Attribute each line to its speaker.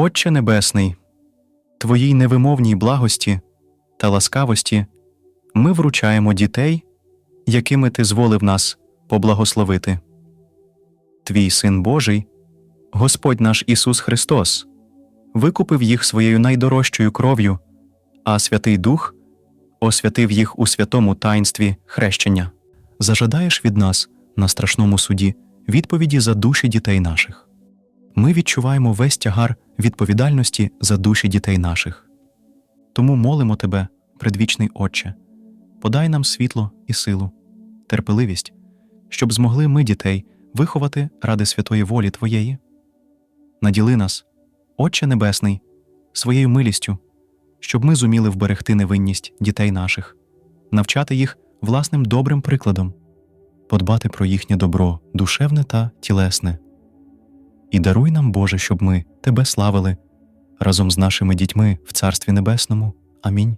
Speaker 1: Отче Небесний, Твоїй невимовній благості та ласкавості ми вручаємо дітей, якими Ти зволив нас поблагословити. Твій Син Божий, Господь наш Ісус Христос, викупив їх своєю найдорожчою кров'ю, а Святий Дух освятив їх у святому таїнстві хрещення. Зажадаєш від нас на страшному суді відповіді за душі дітей наших. Ми відчуваємо весь тягар відповідальності за душі дітей наших. Тому молимо Тебе, предвічний Отче, подай нам світло і силу, терпеливість, щоб змогли ми дітей виховати ради святої волі Твоєї. Наділи нас, Отче Небесний, своєю милістю, щоб ми зуміли вберегти невинність дітей наших, навчати їх власним добрим прикладом, подбати про їхнє добро, душевне та тілесне. І даруй нам, Боже, щоб ми Тебе славили разом з нашими дітьми в Царстві Небесному. Амінь.